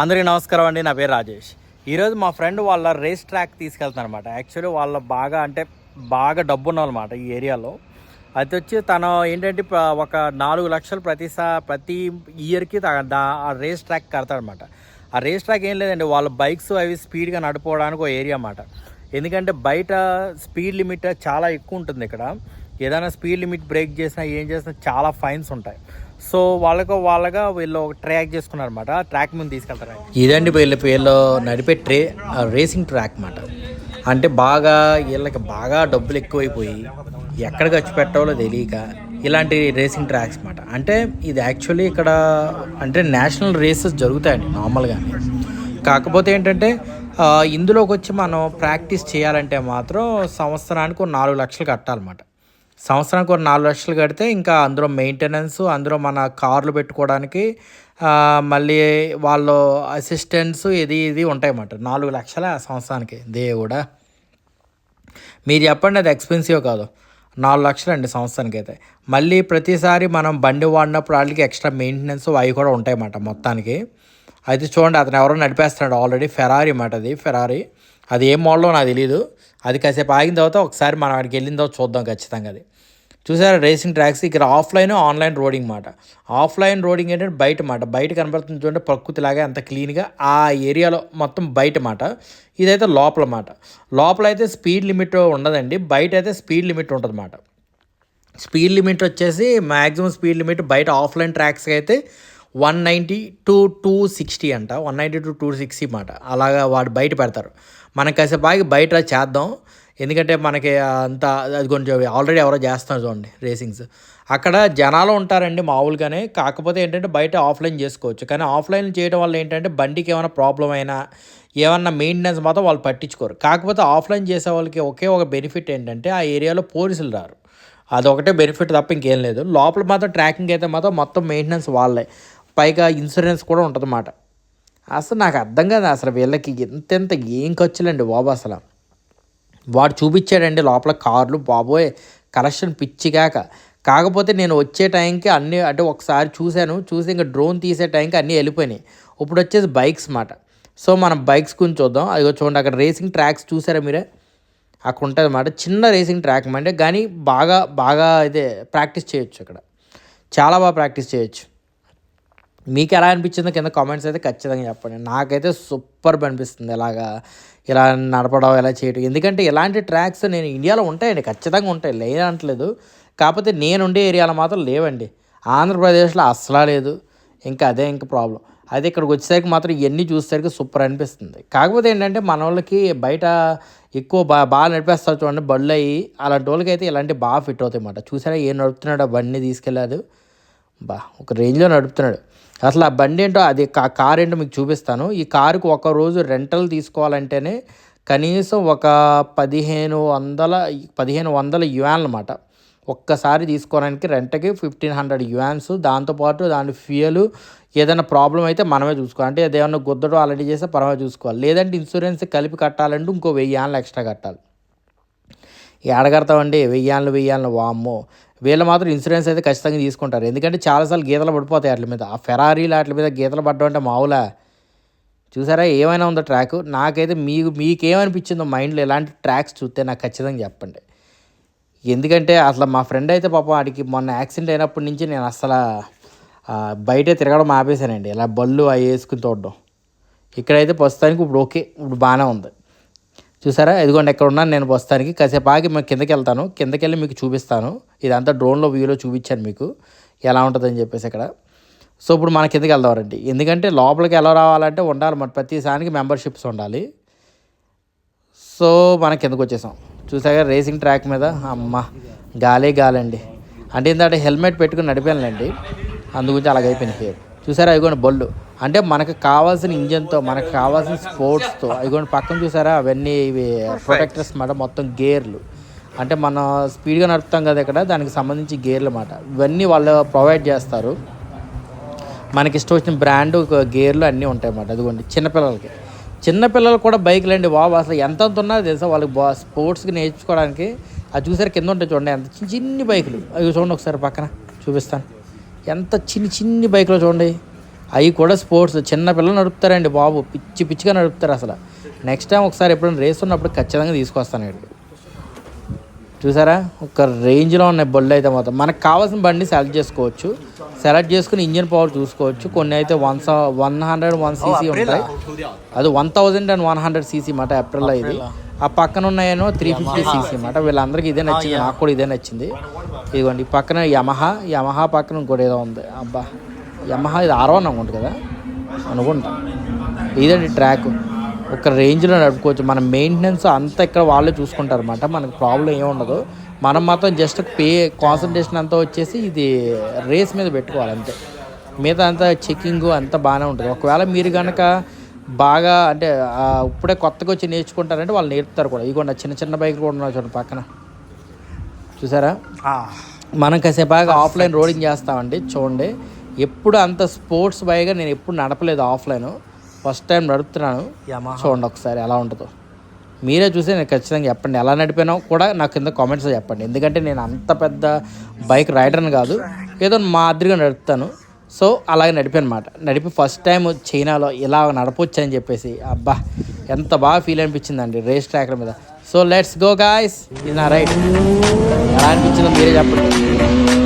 అందరికీ నమస్కారం అండి నా పేరు రాజేష్. ఈరోజు మా ఫ్రెండ్ వాళ్ళ రేస్ ట్రాక్ తీసుకెళ్తాను అనమాట యాక్చువల్లీ వాళ్ళ బాగా అంటే బాగా డబ్బు ఉన్నమాట ఈ ఏరియాలో. అది వచ్చి తను ఏంటంటే ఒక నాలుగు లక్షలు ప్రతిసా ప్రతి ఇయర్కి ఆ రేస్ ట్రాక్ కడతాడనమాట ఆ రేస్ ట్రాక్ ఏం లేదండి వాళ్ళ బైక్స్ అవి స్పీడ్గా నడుపుకోవడానికి ఒక ఏరియా అన్నమాట. ఎందుకంటే బయట స్పీడ్ లిమిట్ చాలా ఎక్కువ ఉంటుంది ఇక్కడ. ఏదైనా స్పీడ్ లిమిట్ బ్రేక్ చేసినా ఏం చేసినా చాలా ఫైన్స్ ఉంటాయి. సో వాళ్ళకు వాళ్ళగా వీళ్ళు ట్రాక్ చేసుకున్నారు అనమాట ట్రాక్ ముందు తీసుకెళ్తారు? ఇదండి వీళ్ళ వీళ్ళు నడిపే ట్రే రేసింగ్ ట్రాక్ అన్నమాట. అంటే బాగా వీళ్ళకి బాగా డబ్బులు ఎక్కువైపోయి ఎక్కడ ఖర్చు పెట్టాలో తెలియక ఇలాంటి రేసింగ్ ట్రాక్స్ అన్నమాట. అంటే ఇది యాక్చువల్లీ ఇక్కడ అంటే నేషనల్ రేసెస్ జరుగుతాయండి నార్మల్గానే కాకపోతే ఏంటంటే ఇందులోకి వచ్చి మనం ప్రాక్టీస్ చేయాలంటే మాత్రం సంవత్సరానికి నాలుగు లక్షలు కట్టాలన్నమాట. సంవత్సరానికి ఒక నాలుగు లక్షలు కడితే ఇంకా అందులో మెయింటెనెన్స్ అందులో మన కార్లు పెట్టుకోవడానికి మళ్ళీ వాళ్ళు అసిస్టెంట్స్ ఇది ఇది ఉంటాయన్నమాట. నాలుగు లక్షల సంవత్సరానికి దేవుడా. మీరు చెప్పండి అది ఎక్స్పెన్సివ్ కాదు. నాలుగు లక్షలు అండి సంవత్సరానికి అయితే మళ్ళీ ప్రతిసారి మనం బండి వాడినప్పుడు వాళ్ళకి ఎక్స్ట్రా మెయింటెనెన్స్ అవి కూడా ఉంటాయన్నమాట మొత్తానికి. అయితే చూడండి అతను ఎవరో నడిపేస్తున్నాడు ఆల్రెడీ ఫెరారీ అన్నమాట అది ఫెరారీ అది ఏ మోడలో నాకు తెలియదు అది కాసేపు ఆగిన తర్వాత ఒకసారి మనం అక్కడికి వెళ్ళిన తర్వాత చూద్దాం ఖచ్చితంగా అది. చూసారా రేసింగ్ ట్రాక్స్ ఇక్కడ ఆఫ్లైన్ ఆన్లైన్ రోడింగ్ మాట. ఆఫ్లైన్ రోడింగ్ ఏంటంటే బయట మాట. బయట కనబడుతుంది చూడంటే ప్రకృతిలాగా అంత క్లీన్గా ఆ ఏరియాలో మొత్తం బయట మాట. ఇదైతే లోపల మాట. లోపల అయితే స్పీడ్ లిమిట్ ఉండదండి. బయట అయితే స్పీడ్ లిమిట్ ఉంటుంది మాట స్పీడ్ లిమిట్ వచ్చేసి మ్యాక్సిమం స్పీడ్ లిమిట్ బయట ఆఫ్లైన్ ట్రాక్స్కి అయితే one ninety to two sixty అంట. One ninety to two sixty మాట. అలాగా వాడు బయట పెడతారు. మనం కాసేపు ఆగి బయట చేద్దాం. ఎందుకంటే మనకి అంత అది కొంచెం ఆల్రెడీ ఎవరో చేస్తున్నారు చూడండి రేసింగ్స్ అక్కడ జనాలు ఉంటారండి మామూలుగానే. కాకపోతే ఏంటంటే బయట ఆఫ్లైన్ చేసుకోవచ్చు. కానీ ఆఫ్లైన్ చేయడం వల్ల ఏంటంటే బండికి ఏమైనా ప్రాబ్లం అయినా ఏమన్నా మెయింటెనెన్స్ మాత్రం వాళ్ళు పట్టించుకోరు. కాకపోతే ఆఫ్లైన్ చేసే వాళ్ళకి ఒకే ఒక బెనిఫిట్ ఏంటంటే ఆ ఏరియాలో పోలీసులు రారు. అదొకటే బెనిఫిట్ తప్ప ఇంకేం లేదు. లోపల మాత్రం ట్రాకింగ్ అయితే మాత్రం మొత్తం మెయింటెనెన్స్ వాళ్ళే. పైగా ఇన్సూరెన్స్ కూడా ఉంటుందన్నమాట. అసలు నాకు అర్థం కాదు అసలు వీళ్ళకి ఎంతెంత ఏం ఖర్చులండి బాబు అసలు. వాడు చూపించాడండి లోపల కార్లు. బాబోయ్ కలెక్షన్ పిచ్చిగాక. కాకపోతే నేను వచ్చే టైంకి అన్నీ అంటే ఒకసారి చూశాను. చూసి ఇంకా డ్రోన్ తీసే టైంకి అన్నీ వెళ్ళిపోయినాయి. ఇప్పుడు వచ్చేసి బైక్స్ మాట. సో మనం బైక్స్ గురించి చూద్దాం. అదిగో చూడండి అక్కడ రేసింగ్ ట్రాక్స్ చూసారా మీరే? అక్కడ ఉంటుంది అన్నమాట చిన్న రేసింగ్ ట్రాక్ అంటే కానీ బాగా బాగా ఇదే ప్రాక్టీస్ చేయొచ్చు అక్కడ. చాలా బాగా ప్రాక్టీస్ చేయొచ్చు. మీకు ఎలా అనిపించిందో కింద కామెంట్స్ అయితే ఖచ్చితంగా చెప్పండి. నాకైతే సూపర్ అనిపిస్తుంది ఇలాగా ఇలా నడపడం ఇలా చేయడం. ఎందుకంటే ఇలాంటి ట్రాక్స్ నేను ఇండియాలో ఉంటాయండి ఖచ్చితంగా ఉంటాయి లేదంటలేదు కాకపోతే నేను ఉండే ఏరియాలో మాత్రం లేవండి. ఆంధ్రప్రదేశ్లో అస్సలా లేదు. ఇంకా అదే ఇంకా ప్రాబ్లం అదే ఇక్కడికి వచ్చేసరికి మాత్రం ఇవన్నీ చూసేసరికి సూపర్ అనిపిస్తుంది. కాకపోతే ఏంటంటే మన వాళ్ళకి బయట ఎక్కువ బా బాగా నడిపేస్తారు చూడండి బళ్ళు అయ్యి అలాంటి వాళ్ళకి అయితే ఇలాంటివి బాగా ఫిట్ అవుతాయి అన్నమాట. చూసారా ఏం నడుపుతున్నాడు ఆ బండిని తీసుకెళ్ళాడు. బా ఒక రేంజ్లో నడుపుతున్నాడు. అసలు ఆ బండి ఏంటో అది కార్ ఏంటో మీకు చూపిస్తాను. ఈ కారుకు ఒక రోజు రెంటల్ తీసుకోవాలంటేనే కనీసం ఒక పదిహేను వందల పదిహేను వందల యువాన్ అన్నమాట. ఒక్కసారి తీసుకోవడానికి రెంట్కి ఫిఫ్టీన్ హండ్రెడ్ యువాన్స్. దాంతోపాటు దాని ఫ్యూయల్ ఏదైనా ప్రాబ్లం అయితే మనమే చూసుకోవాలి. అంటే ఏదైనా గుద్దడం అలాంటి చేస్తే పరమే చూసుకోవాలి. లేదంటే ఇన్సూరెన్స్ కలిపి కట్టాలంటే ఇంకో వెయ్యి యాన్లు ఎక్స్ట్రా కట్టాలి. ఏడగడతామండి వెయ్యాళ్ళు వెయ్యాళ్ళు వామ్మో. వీళ్ళు మాత్రం ఇన్సూరెన్స్ అయితే ఖచ్చితంగా తీసుకుంటారు. ఎందుకంటే చాలాసార్లు గీతలు పడిపోతాయి వాటి మీద. ఆ ఫెరారీలు వాటి మీద గీతలు పడడం అంటే మామూలా. చూసారా? ఏమైనా ఉందో ట్రాక్ నాకైతే మీకు మీకేమనిపించిందో మైండ్లో ఎలాంటి ట్రాక్స్ చూస్తే నాకు ఖచ్చితంగా చెప్పండి. ఎందుకంటే అసలు మా ఫ్రెండ్ అయితే పాపం వాడికి మొన్న యాక్సిడెంట్ అయినప్పటి నుంచి నేను అసలు బయటే తిరగడం ఆపేశానండి. ఇలా బళ్ళు అవి వేసుకుని తోడడం. ఇక్కడైతే ప్రస్తుతానికి ఇప్పుడు ఓకే ఇప్పుడు బాగానే ఉంది. చూసారా? ఇదిగోండి ఎక్కడ ఉన్నాను నేను ప్రస్తుతానికి. కాసేపు ఆగి మేము కిందకి వెళ్తాను. కిందకి వెళ్ళి మీకు చూపిస్తాను. ఇదంతా డ్రోన్లో వ్యూలో చూపించాను మీకు. ఎలా ఉంటుందని చెప్పేసి ఇక్కడ సో ఇప్పుడు మన కిందకి వెళ్దామండి. ఎందుకంటే లోపలికి ఎలా రావాలంటే ఉండాలి మన ప్రతిసారికి మెంబర్షిప్స్ ఉండాలి. సో మన కిందకు వచ్చేసాం. చూసాక రేసింగ్ ట్రాక్ మీద? అమ్మ గాలే గాలండి. అంటే ఏంటంటే హెల్మెట్ పెట్టుకుని నడిపానులేండి. అందుగురించి అలాగ అయిపోయింది పేరు చూసారా ఇదిగోండి బొల్లు. అంటే మనకు కావాల్సిన ఇంజన్తో మనకు కావాల్సిన స్పోర్ట్స్తో ఇదిగోండి పక్కన చూసారా? అవన్నీ ఇవి ప్రొటెక్టర్స్ మాట మొత్తం గేర్లు. అంటే మనం స్పీడ్గా నడుపుతాం కదా ఇక్కడ దానికి సంబంధించి గేర్లు అన్నమాట ఇవన్నీ వాళ్ళు ప్రొవైడ్ చేస్తారు. మనకి ఇష్టం వచ్చిన బ్రాండ్ గేర్లు అన్నీ ఉంటాయి అన్నమాట అదిగోండి చిన్నపిల్లలకి చిన్నపిల్లలు కూడా బైక్లు అండి బాబు. అసలు ఎంత ఉన్నా తెలుసా వాళ్ళకి బా స్పోర్ట్స్కి నేర్చుకోవడానికి. అది చూసారు కింద ఉంటాయి చూడండి ఎంత చిన్న చిన్ని బైకులు. అవి చూడండి ఒకసారి పక్కన చూపిస్తాను. ఎంత చిన్ని చిన్ని బైకులు చూడండి. అవి కూడా స్పోర్ట్స్ చిన్న పిల్లలు నడుపుతారండి బాబు. పిచ్చి పిచ్చిగా నడుపుతారు అసలు. నెక్స్ట్ టైం ఒకసారి ఎప్పుడైనా రేస్ ఉన్నప్పుడు ఖచ్చితంగా తీసుకొస్తాను చూసారా? ఒక రేంజ్లో ఉన్నాయి బళ్ళు అయితే మొత్తం మనకు కావాల్సిన బండి సెలెక్ట్ చేసుకోవచ్చు. సెలెక్ట్ చేసుకుని ఇంజిన్ పవర్ చూసుకోవచ్చు. కొన్ని అయితే one one hundred one CC ఉంటాయి. అది one thousand and one hundred CC మాట ఏప్రిల్లో ఇది. ఆ పక్కన ఉన్నాయేమో త్రీ ఫిఫ్టీ సీసీ మాట. వీళ్ళందరికీ ఇదే నచ్చింది. నాకు కూడా ఇదే నచ్చింది. ఇదిగోండి ఈ పక్కన యమహా యమహా పక్కన ఇంకోటి ఏదో ఉంది. అబ్బా. యమహా ఇది ఆరో అనుకుంటు కదా? అనుకుంటా. ఇదండి ట్రాక్ ఒక రేంజ్లో నడుపుకోవచ్చు. మన మెయింటెనెన్స్ అంతా ఇక్కడ వాళ్ళే చూసుకుంటారు అనమాట మనకు ప్రాబ్లం ఏమి ఉండదు. మనం మాత్రం జస్ట్ పే కాన్సన్ట్రేషన్ అంతా వచ్చేసి ఇది రేస్ మీద పెట్టుకోవాలి అంతే. మిగతా అంతా చెకింగ్ అంతా బాగానే ఉంటుంది. ఒకవేళ మీరు కనుక బాగా అంటే ఇప్పుడే కొత్తగా వచ్చి నేర్చుకుంటారంటే వాళ్ళు నేర్పుతారు కూడా. ఇదిగోండి చిన్న చిన్న బైక్ కూడా ఉన్నాయి చూడండి పక్కన. చూసారా? మనం కాసేపాగా ఆఫ్లైన్ రోడింగ్ చేస్తామండి. చూడండి. ఎప్పుడు అంత స్పోర్ట్స్ బైక్గా నేను ఎప్పుడు నడపలేదు ఆఫ్లైన్. ఫస్ట్ టైం నడుపుతున్నాను. చూడండి ఒకసారి ఎలా ఉంటుందో. మీరే చూసి నేను ఖచ్చితంగా చెప్పండి ఎలా నడిపానో కూడా నాకు కింద కామెంట్స్ చెప్పండి. ఎందుకంటే నేను అంత పెద్ద బైక్ రైడర్ని కాదు ఏదో మాదిరిగా నడుపుతాను. సో అలాగే నడిపాను అనమాట నడిపి ఫస్ట్ టైం చైనాలో ఇలా నడపొచ్చు అని చెప్పేసి అబ్బా ఎంత బాగా ఫీల్ అనిపించిందండి రేస్ ట్రాక్ల మీద. So let's go guys. ఇది నా రైడ్. ఎలా అనిపించిందో మీరే చెప్పండి.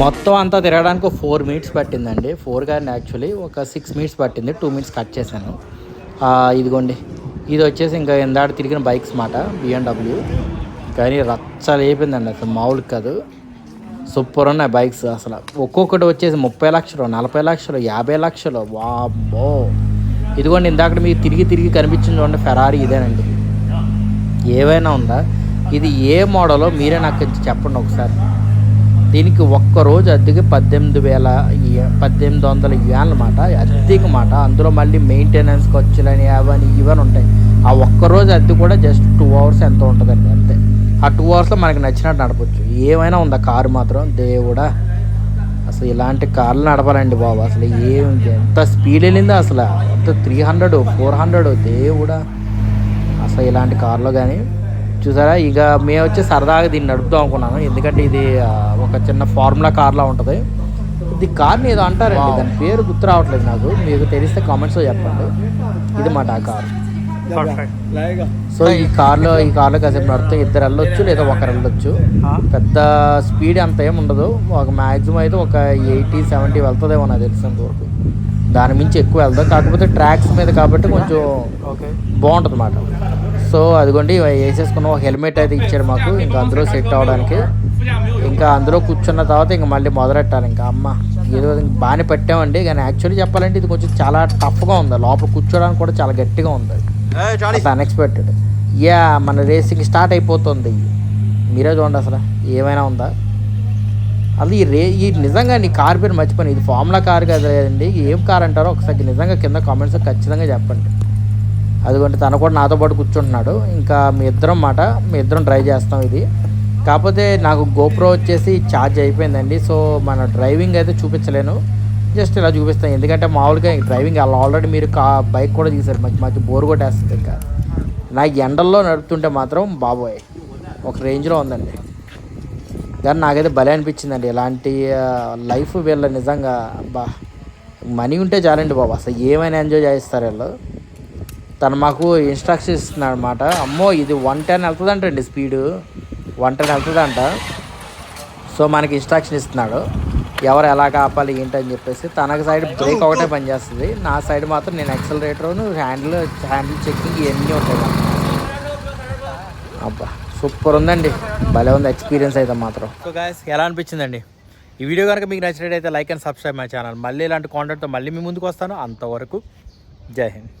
మొత్తం అంతా తిరగడానికి ఫోర్ మినిట్స్ పట్టిందండి. ఫోర్ కానీ యాక్చువల్లీ ఒక సిక్స్ మినిట్స్ పట్టింది. టూ మినిట్స్ కట్ చేశాను. ఇదిగోండి. ఇది వచ్చేసి ఇంకా ఎందాడ తిరిగిన బైక్స్ మాట బిఎండబ్ల్యూ కానీ రచ్చ లేపిందండి అసలు మామూలు కాదు. సూపర్ ఉన్నాయి బైక్స్ అసలు. ఒక్కొక్కటి వచ్చేసి ముప్పై లక్షలు నలభై లక్షలు యాభై లక్షలు. వామ్మో. ఇదిగోండి ఇందాక మీకు తిరిగి తిరిగి కనిపించింది చూడండి ఫెరారీ ఇదేనండి. ఏవైనా ఉందా? ఇది ఏ మోడలో మీరే నాకు చెప్పండి ఒకసారి. దీనికి ఒక్క రోజు అద్దెకి పద్దెనిమిది వేల పద్దెనిమిది వందల మాట అద్దెకి మాట. అందులో మళ్ళీ మెయింటెనెన్స్ ఖర్చులని అవని ఇవన్నీ ఉంటాయి. ఆ ఒక్క రోజు అద్దె కూడా జస్ట్ టూ అవర్స్ ఎంత ఉంటుందండి అంతే. ఆ టూ అవర్స్లో మనకి నచ్చినట్టు నడపచ్చు. ఏమైనా ఉందా కారు మాత్రం? దేవుడా! అసలు ఇలాంటి కార్లు నడపాలండి బాబు. అసలు ఏం ఎంత స్పీడ్ వెళ్ళిందో అసలు. ఎంత త్రీ హండ్రెడ్ ఫోర్ హండ్రెడ్ దేవుడా! అసలు ఇలాంటి కార్లో కానీ చూసారా? ఇక మేము వచ్చి సరదాగా దీన్ని నడుపుదాం అనుకున్నాను. ఎందుకంటే ఇది ఒక చిన్న ఫార్ములా కార్లా ఉంటుంది. ఇది కార్ని ఏదో అంటారండి. దాని పేరు గుర్తు రావట్లేదు నాకు. మీకు తెలిస్తే కామెంట్స్లో చెప్పండి. ఇది మాట ఆ కార్. సో ఈ కార్లో ఈ కార్లో కాసేపు నడితే ఇద్దరు వెళ్ళొచ్చు లేదా ఒకరు వెళ్ళొచ్చు. పెద్ద స్పీడ్ అంత ఏమి ఉండదు. ఒక మ్యాక్సిమం అయితే ఒక ఎయిటీ సెవెంటీ వెళ్తుందేమో నాకు తెలిసినంత వరకు దాని మించి ఎక్కువ వెళ్దాం. కాకపోతే ట్రాక్స్ మీద కాబట్టి కొంచెం బాగుంటుంది అన్నమాట సో అదిగోండి వేసేసుకున్న. ఒక హెల్మెట్ అయితే ఇచ్చాడు మాకు. ఇంకా అందులో సెట్ అవ్వడానికి. ఇంకా అందులో కూర్చున్న తర్వాత ఇంకా మళ్ళీ మొదలెట్టాలి. ఇంకా అమ్మ ఏదో బాగానే పెట్టామండి. కానీ యాక్చువల్లీ చెప్పాలంటే ఇది కొంచెం చాలా టఫ్గా ఉంది. లోపల కూర్చోడానికి కూడా చాలా గట్టిగా ఉంది. అన్ఎక్స్పెక్టెడ్ యా మన రేసింగ్ స్టార్ట్ అయిపోతుంది. మీరే చూడండి అసలు ఏమైనా ఉందా? అది ఈ రే ఈ నిజంగా నీ కార్ పేరు మర్చిపోయిన. ఇది ఫార్ములా కార్ కదండి. ఏం కార్ అంటారో ఒకసారి నిజంగా కింద కామెంట్స్ ఖచ్చితంగా చెప్పండి. అదిగోండి తను కూడా నాతో పాటు కూర్చుంటున్నాడు. ఇంకా మీ ఇద్దరం మాట మీ ఇద్దరం డ్రైవ్ చేస్తాం ఇది. కాకపోతే నాకు గోప్రో వచ్చేసి ఛార్జ్ అయిపోయిందండి. సో మన డ్రైవింగ్ అయితే చూపించలేను. జస్ట్ ఇలా చూపిస్తాను. ఎందుకంటే మామూలుగా డ్రైవింగ్ అలా ఆల్రెడీ మీరు కా బైక్ కూడా తీశారు మంచి మంచి బోర్ కొట్టేస్తుంది ఇంకా. నాకు ఎండల్లో నడుపుతుంటే మాత్రం బాబోయ్ ఒక రేంజ్లో ఉందండి. కానీ నాకైతే భలే అనిపించిందండి. ఇలాంటి లైఫ్ వీళ్ళ నిజంగా బా మనీ ఉంటే చాలండి బాబు. అసలు ఏమైనా ఎంజాయ్ చేస్తారు వీళ్ళు. తను మాకు ఇన్స్ట్రక్షన్స్ ఇస్తున్నాడు అనమాట అమ్మో ఇది వన్ టెన్ వెళ్తుందంటండి స్పీడు వన్ టెన్ వెళ్తుందంట. సో మనకి ఇన్స్ట్రక్షన్ ఇస్తున్నాడు. ఎవరు ఎలా కాపాలి ఏంటని చెప్పేసి తనకు సైడ్ బ్రేక్ ఒకటే పనిచేస్తుంది. నా సైడ్ మాత్రం నేను ఎక్సలరేటర్ను హ్యాండిల్ హ్యాండిల్ చెక్కింగ్ ఇవన్నీ ఉంటాయి అబ్బా సూపర్ ఉందండి. భలే ఉంది ఎక్స్పీరియన్స్ అయితే మాత్రం. సో గాయస్ ఎలా అనిపించిందండి? ఈ వీడియో కనుక మీకు నచ్చినట్టయితే like and subscribe my channel మళ్ళీ ఇలాంటి కాంటెంట్తో మళ్ళీ మీ ముందుకు వస్తాను. అంతవరకు జై హింద్.